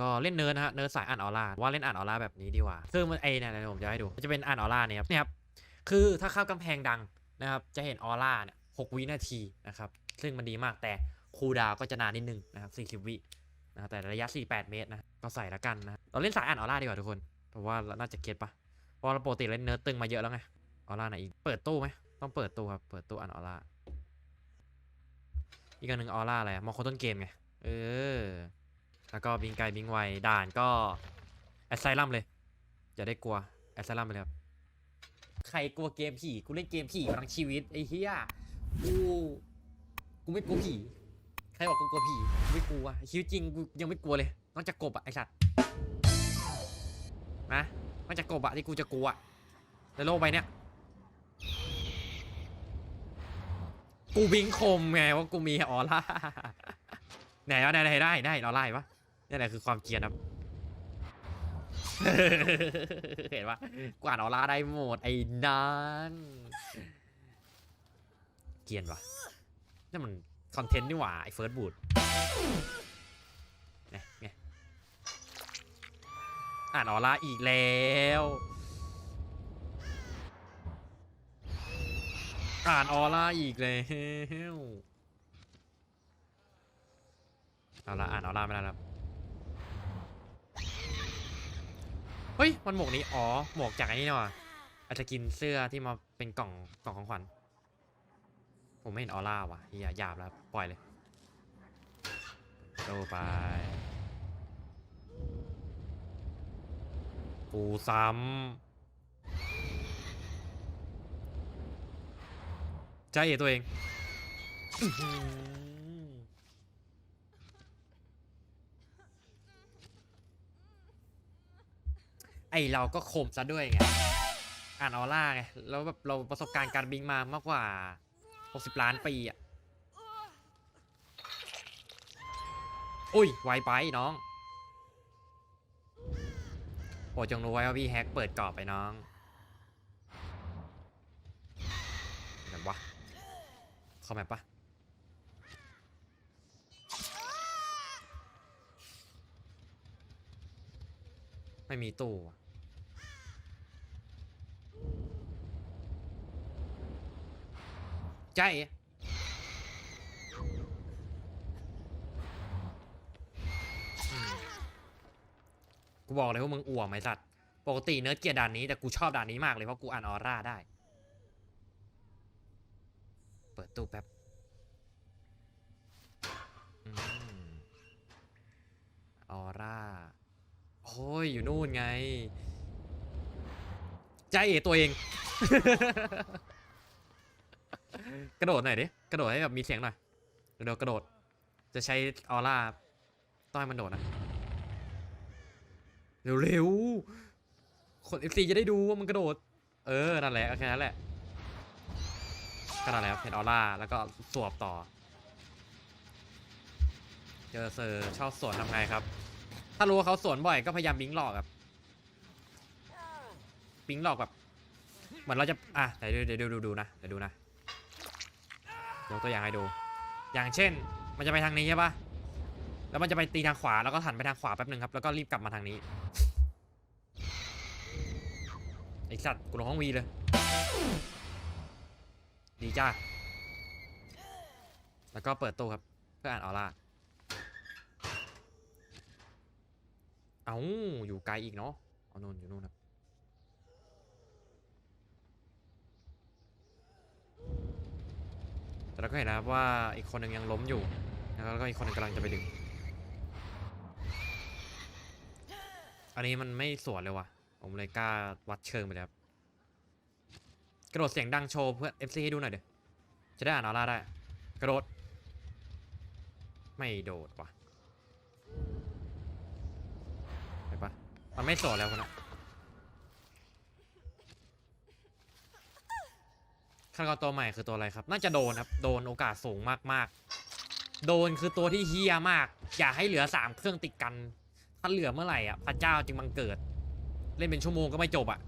ก็เล่นเนิร์ดนะฮะเนิร์ดสายอ่านออร่าว่าเล่นอ่านออร่าแบบนี้ดีกว่า ซึ่งมันไอเนี่ยผมจะให้ดูมันจะเป็นอ่านออร่าเนี่ยครับเนี่ยครับคือถ้าเข้ากำแพงดังนะครับจะเห็นออร่าเนี่ยหกวินาทีนะครับซึ่งมันดีมากแต่คูดาวก็จะนานนิดนึงนะครับ40 วินะแต่ระยะ 48 เมตรนะก็ใส่ละกันนะเราเล่นสายอ่านออร่าดีกว่าทุกคนเพราะว่าน่าจะเก็ตปะเพราะเราปกติเล่นเนิร์ดตึงมาเยอะแล้วไงออร่าไหนอีกเปิดตู้ไหมต้องเปิดตู้ครับเปิดตู้อ่านออร่าอีกอันหนึ่งออร่าอะไรมองคนต้นเกมไงเออ แล้วก็บิงไกลบิงไวด่านก็แอสไซลัมเลยอย่าได้กลัวแอสไซลัมไปเลยครับใครกลัวเกมผีกูเล่นเกมผีมาทั้งชีวิตไอ้เหี้ยกูกูไม่กลัวผีใครบอกกูกลัวผีกูไม่กลัวชีวิตจริงกูยังไม่กลัวเลยนอกจากกบอะไอสัตว์นะนอกจากกบอะที่กูจะกลัวในโลกใบเนี้ยกูบิงคมไงว่ากูมีออร่าไหนวะไหนไหนได้ได้เราไล่ปะ นี่แหละคือความเกียนครับ เห็นปะกวาดออร่าได้หมดไอ้นั่นเกียนวะนี่มันคอนเทนต์นี่หว่าไอ้เฟิร์สบูดไงไงอ่านออร่าอีกแล้วอ่านออร่าอีกแล้วเอาละอ่านเอาละไม่ได้แล้ว ฮ้ย มันหมวกนี้ อ๋อ หมวกจากไอ้นี่เนาะอาจจะกินเสื้อที่มาเป็นกล่องกล่องของขวัญ ผมไม่เห็นออร่าว่ะเฮียหยาบแล้ว ปล่อยเลยโตไป กูซ้ำใจเอตัวเองอื้อหือ ไอเราก็คมซะด้วยไง อ่านออร่าไง แล้วแบบเราประสบการณ์การบิงมามากกว่า 60 ล้านปีอะ อุ้ย ไวไปน้องโปรดจงรู้ไว้ว่าพี่แฮกเปิดกรอบไปน้องแบบวะเข้าแมปปะไม่มีตู้อะ ใจ กูบอกเลยว่ามึงอ่วมไอ้สัตว์ ปกติเนิร์ดเกียดด่านนี้แต่กูชอบด่านนี้มากเลยเพราะกูอ่านออร่าได้ เปิดตู้แป๊บอออร่า โอ้ย อยู่นู่นไง ใจเอตัวเอง กระโดดหน่อยดิ กระโดดให้แบบมีเสียงหน่อยเดี๋ยวกระโดด จะใช้ออร่าต้อยมันโดดนะ เร็วๆ คน FC จะได้ดูว่ามันกระโดด เออ นั่นแหละแค่นั้นแหละก็นั่นแหละเห็นออร่า แล้วก็สวบต่อ เจอเซอร์ชอบสวนทำไงครับ ถ้ารู้ว่าเขาสวนบ่อยก็พยายามบิงหลอกครับบิงหลอกแบบเหมือนเราจะ อะเดี๋ยวเดี๋ยวเดี๋ยวดูดูนะ เดี๋ยวดูนะ ยกตัวอย่างให้ดู อย่างเช่น มันจะไปทางนี้ใช่ปะแล้วมันจะไปตีทางขวาแล้วก็หันไปทางขวาแป๊บหนึ่งครับ แล้วก็รีบกลับมาทางนี้ไอสัตว์กูลงห้องวีเลย ดีจ้า แล้วก็เปิดตู้ครับ เพื่ออ่านออร่า เอาอยู่ไกลอีกเนาะ เอาโน่นอยู่นู่นครับ แต่ เราก็เห็นนะครับว่าอีกคนหนึ่งยังล้มอยู่แล้วก็อีกคนนึงกำลังจะไปดึง อันนี้มันไม่สวนเลยว่ะ ผมเลยกล้าวัดเชิงไปเลยครับ กระโดดเสียงดังโชว์เพื่อ FC ให้ดูหน่อยเดี๋ยวจะได้อ่านออร่าได้ กระโดด ไม่โดดว่ะเห็นปะมันไม่สวนแล้วคนน่ะ ขั้นตอนตัวใหม่คือตัวอะไรครับ น่าจะโดนครับ โดนโอกาสสูงมากๆ โดนคือตัวที่เฮี้ยมาก อย่าให้เหลือสามเครื่องติดกัน ถ้าเหลือเมื่อไหร่อะพระเจ้าจึงบังเกิด เล่นเป็นชั่วโมงก็ไม่จบอะ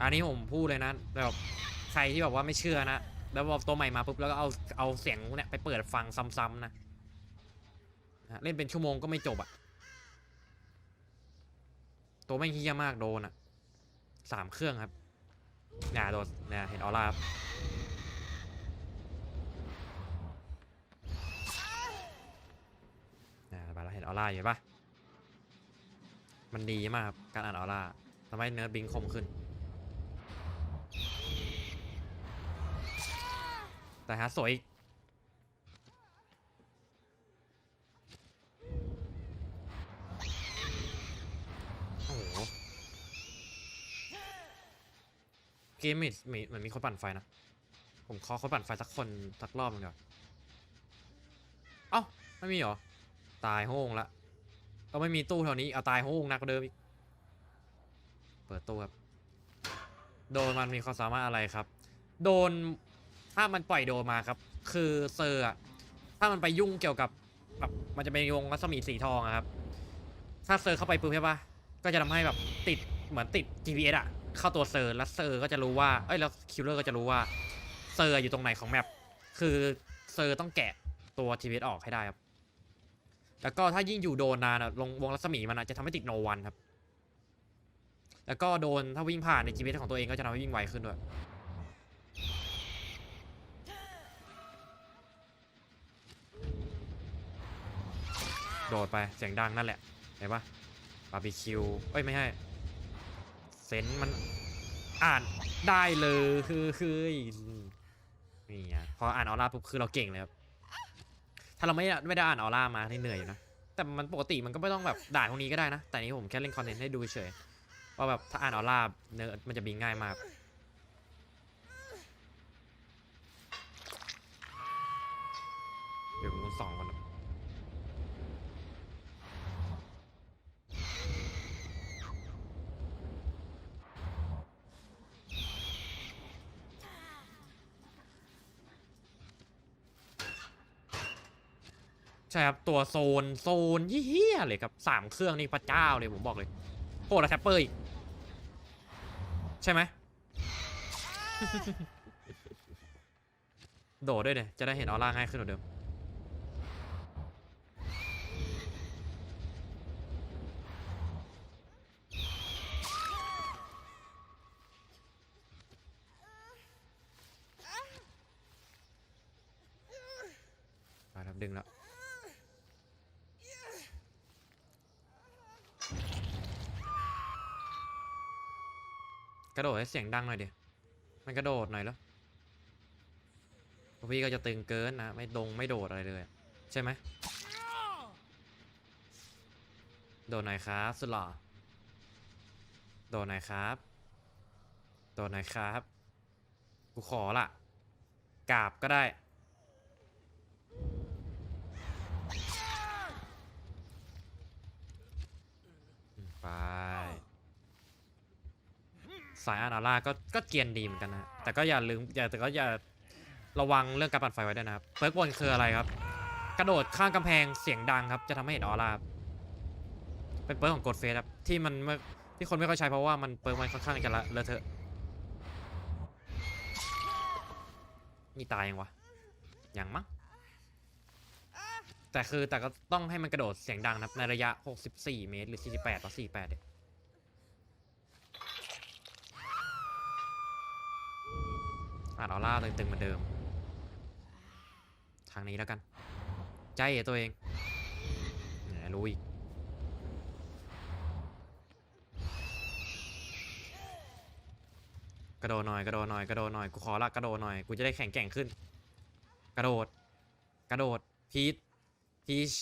อันนี้ผมพูดเลยนะแบบใครที่แบบว่าไม่เชื่อนะ แล้วพอตัวใหม่มาปุ๊บแล้วก็เอาเอาเสียงเนี่ยไปเปิดฟังซ้ำๆนะ เล่นเป็นชั่วโมงก็ไม่จบอะ ตัวไม่งเฮี้ยมากโดนอะสามเครื่องครับ นี่ยโดนเนี่ยเห็นออร่าครับเนี่ยไปแล้วเห็นออร่าอยู่ปะมันดีมากครับการอ่านออร่าทำให้เนื้อบิงคมขึ้น แต่ฮะสวยอีกโอ้โหเกมมีมีเหมือนมีคนปั่นไฟนะ ผมขอคนปั่นไฟสักคนสักรอบหนึงเดียวเอ้าไม่มีเหรอ ตายโห้งละก็ไม่มีตู้แถวนี้เอาตายโห้งนักเดิมอีก เปิดตู้ครับ โดนมันมีความสามารถอะไรครับ โดนถ้ามันปล่อยโดนมาครับ คือเซอร์อะถ้ามันไปยุ่งเกี่ยวกับแบบมันจะเป็นวงรัศมีสีทองอะครับ ถ้าเซอร์เข้าไปปุ๊บใช่ปะก็จะทำให้แบบติดเหมือนติด GPS อะ เข้าตัวเซอร์แล้วเซอร์ก็จะรู้ว่าเอ้ยแล้วคิลเลอร์ก็จะรู้ว่าเซอร์อยู่ตรงไหนของแมปคือเซอร์ต้องแกะตัว GPS ออกให้ได้ครับ แล้วก็ถ้ายิ่งอยู่โดนนานอะลงวงรัศมีมันอะจะทำให้ติดโนวันครับ แล้วก็โดนถ้าวิ่งผ่านใน GPS ของตัวเองก็จะทำให้วิ่งไวขึ้นด้วยโดดไปเสียงดังนั่นแหละเห็นปะบาร์บีคิวเอ้ยไม่ใช่ เซนส์มันอ่านได้เลยคือคือนี่ไงพออ่านออร่าปุ๊บคือเราเก่งเลยครับถ้าเราไม่ไม่ได้อ่านออร่ามาที่เหนื่อยอยู่นะแต่มันปกติมันก็ไม่ต้องแบบด่านพวกนี้ก็ได้นะ แต่นี้ผมแค่เล่นคอนเทนต์ให้ดูเฉยว่าแบบถ้าอ่านออร่าเนื้อมันจะบินง่ายมาก เดี๋ยวผมสองก่อนนะ ใช่ครับ ตัวโซนโซนเฮี้ยเลยครับสามเครื่องนี่พระเจ้าเลยผมบอกเลยโคตรแทปเปอร์อีก ใช่ไหมโดดด้วยเนี่ย จะได้เห็นออร่าง่ายขึ้นกว่าเดิม ไปครับดึงแล้ว กระโดดให้เสียงดังหน่อยดิมันกระโดดหน่อยแล้วพี่ก็จะตึงเกินนะ ไม่ดงไม่โดดอะไรเลย ใช่ไหมโดดหน่อยครับ สุดหล่อโดดหน่อยครับ โดดหน่อยครับ กูขอละกราบก็ได้ ไป สายอานาล่าก็ก็เกียนดีเหมือนกันนะแต่ก็อย่าลืมอย่าแต่ก็อย่าระวังเรื่องการปั่นไฟไว้ด้วยนะครับเปิร์กบนคืออะไรครับ กระโดดข้างกำแพงเสียงดังครับ จะทำให้เห็นออร่าเป็นเปิร์กของกดเฟสครับที่มันไม่ที่คนไม่ค่อยใช้เพราะว่ามันเปิร์กมันค่อนข้างจะละเลอะเทอะนี่ตายยังวะยังมั้งแต่คือแต่ก็ต้องให้มันกระโดดเสียงดังนะครับในระยะ 64 เมตร หรือ 48ต่อ48เนี่ย อ่าตึงๆเหมือนเดิม ทางนี้แล้วกัน ใจเอตัวเองแหมรู้อีกกระโดดหน่อยกระโดดหน่อยกระโดดหน่อยกูขอละกระโดดหน่อยกูจะได้แข็งแกร่งขึ้น กระโดด กระโดดพีทพีช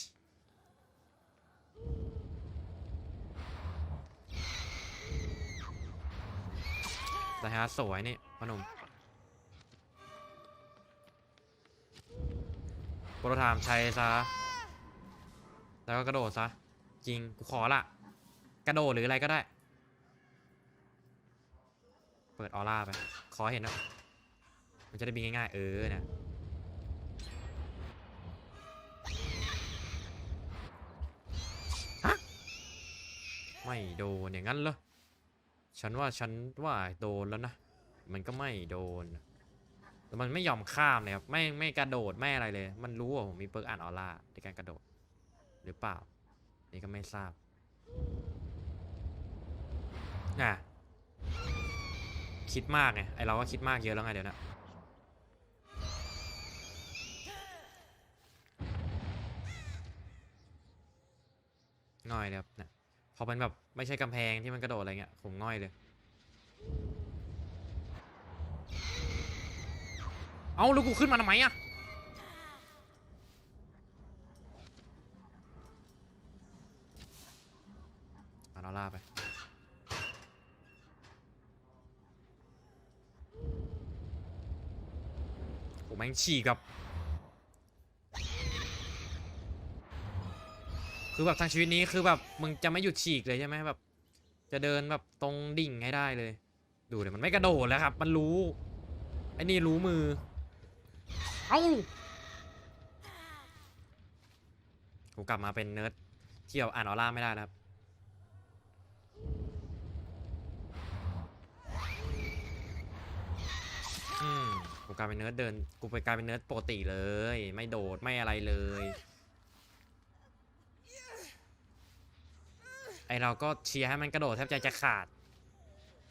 แต่ฮะสวยนี่พนม โปรถามใช้ซะ แล้วก็กระโดดซะ จริง กูขอละ กระโดดหรืออะไรก็ได้ เปิดออร่าไป ขอเห็นนะ มันจะได้บินง่ายๆ เออเนี่ยฮะไม่โดนอย่างนั้นเหรอ ฉันว่าฉันว่าโดนแล้วนะ มันก็ไม่โดน แต่มันไม่ยอมข้ามเลยครับไม่ไม่กระโดดไม่อะไรเลย มันรู้ว่าผมมีเปิร์กอ่านออร่าในการกระโดด หรือเปล่า นี่ก็ไม่ทราบอะคิดมากไงไอเราก็คิดมากเยอะแล้วไงเดี๋ยวนะง่อยเลยครับเนี่ยพอมันแบบไม่ใช่กำแพงที่มันกระโดดอะไรเงี้ยผมง่อยเลย เอาแล้วกูขึ้นมาทำไมอะเอานอล่าไปผมแม่งฉีกกับ คือแบบทางชีวิตนี้คือแบบมึงจะไม่หยุดฉีกเลยใช่ไหมแบบ จะเดินแบบตรงดิ่งให้ได้เลย ดูเดี๋ยวมันไม่กระโดดแล้วครับ มันรู้ไอ้นี่รู้มือ เอ้ากูกลับมาเป็นเนิร์ดที่แบบอ่านออร่าไม่ได้นะครับ อืม กูกลายเป็นเนิร์ดเดิน กูไปกลายเป็นเนิร์ดปกติเลย ไม่โดดไม่อะไรเลย ไอเราก็เชียร์ให้มันกระโดดแทบใจจะขาด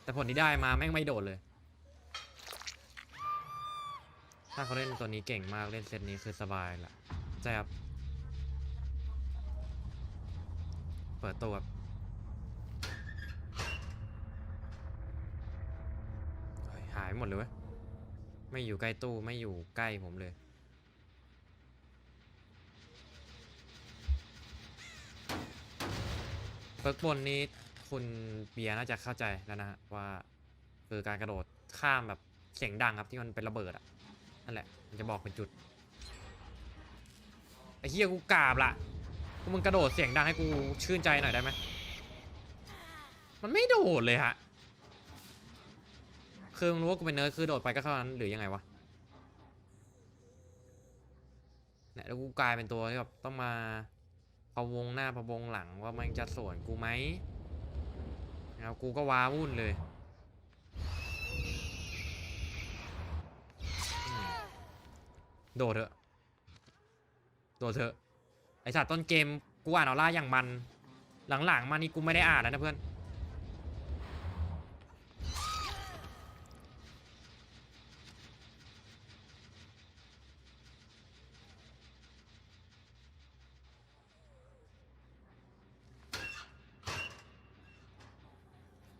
แต่ผลที่ได้มาแม่งไม่โดดเลย ถ้าเขาเล่นตัวนี้เก่งมากเล่นเซตนี้คือสบายละใช่ครับเปิดตัวหายหมดเลยเว้ยไม่อยู่ใกล้ตู้ไม่อยู่ใกล้ผมเลยเปิร์กบนนี้คุณเบียร์น่าจะเข้าใจแล้วนะฮะว่า คือการกระโดดข้ามแบบเสียงดังครับที่มันเป็นระเบิดอะ นั่นแหละ มันจะบอกเป็นจุด ไอ้เฮียกูกราบละพวกมึงกระโดดเสียงดังให้กูชื่นใจหน่อยได้ไหม มันไม่โดดเลยฮะ คือมึงรู้ว่ากูเป็นเนิร์ดคือโดดไปก็เท่านั้นหรือยังไงวะเนี่ยแล้วกูกลายเป็นตัวที่แบบต้องมาพะวงหน้าพะวงหลังว่ามันจะสวนกูไหมแล้วกูก็ว้าวุ่นเลยอืม โดดเถอะ โดดเถอะ ไอสัตว์ต้นเกมกูอ่านออร่าอย่างมัน หลังๆมานี่กูไม่ได้อ่านแล้วนะเพื่อน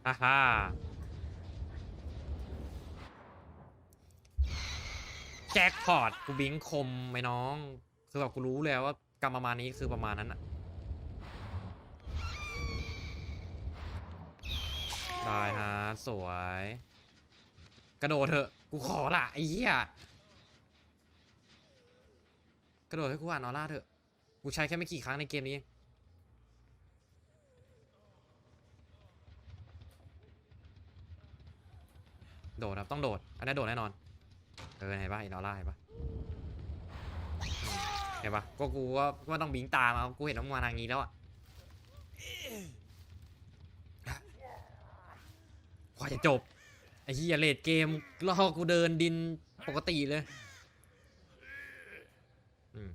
ฮ่าฮ่า แจ็คพอตกูบิงคมไหมน้อง คือแบบกูรู้แล้วว่ากรรมประมาณนี้คือประมาณนั้นอะได้ฮะสวย กระโดดเถอะ กูขอละไอ้เหี้ยกระโดดให้กูอ่านออร่าเถอะ กูใช้แค่ไม่กี่ครั้งในเกมนี้เองโดดครับ ต้องโดด อันนี้โดดแน่นอน เออเห็นปะเห็นอร่าเห็นปะเห็นปะก็กูก็ก็ต้องบิงตามเอากูเห็นน้องมาทางนี้แล้วอะกว่าจะจบไอ้เหี้ยเลดเกมรอกูเดินดินปกติเลยอืม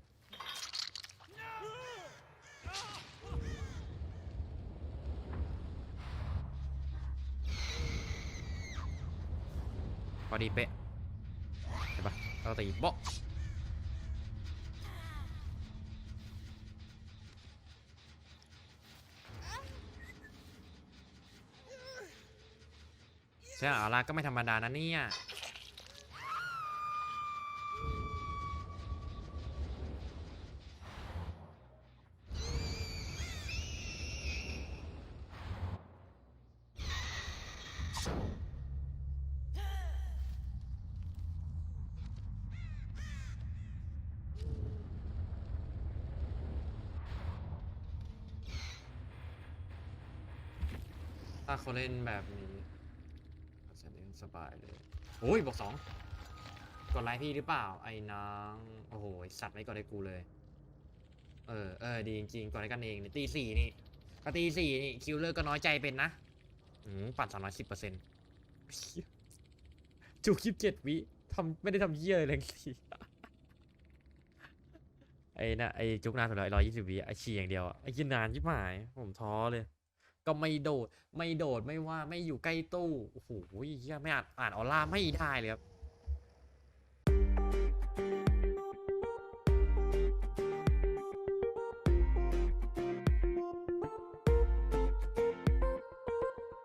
พอดีเป๊ะ ราตีบ๊ะใช่อาราก็ไม่ธรรมดานะเนี่ย ถ้า เขาเล่นแบบนี้จะเล่นสบายเลย โอ้ยบอกสองกดไลค์พี่หรือเปล่า ไอ้น้องโอ้โหสัตว์ไม่กดไลค์กูเลย เออเออดีจริงๆกดไลค์กันเองเนี่ยตีสี่นี่ก็ตีสี่นี่คิวเลอร์ก็น้อยใจเป็นนะอืมปั่นสามร้อยสิบเปอร์เซ็นต์จุกยิบเจ็ดวิทำไม่ได้ทำเยี่ยอะไรเลยสิไอ้น่ะไอ้จุกนานสุดเลยร้อยยี่สิบวิไอ้ฉี่อย่างเดียวอะไอ้ยินนานยิบหาย ผมท้อเลย ก็ไม่โดด ไม่โดดไม่ว่าไม่อยู่ใกล้ตู้ โอ้โหเฮียไม่อ่านอ่านออร่าไม่ได้เลยครับ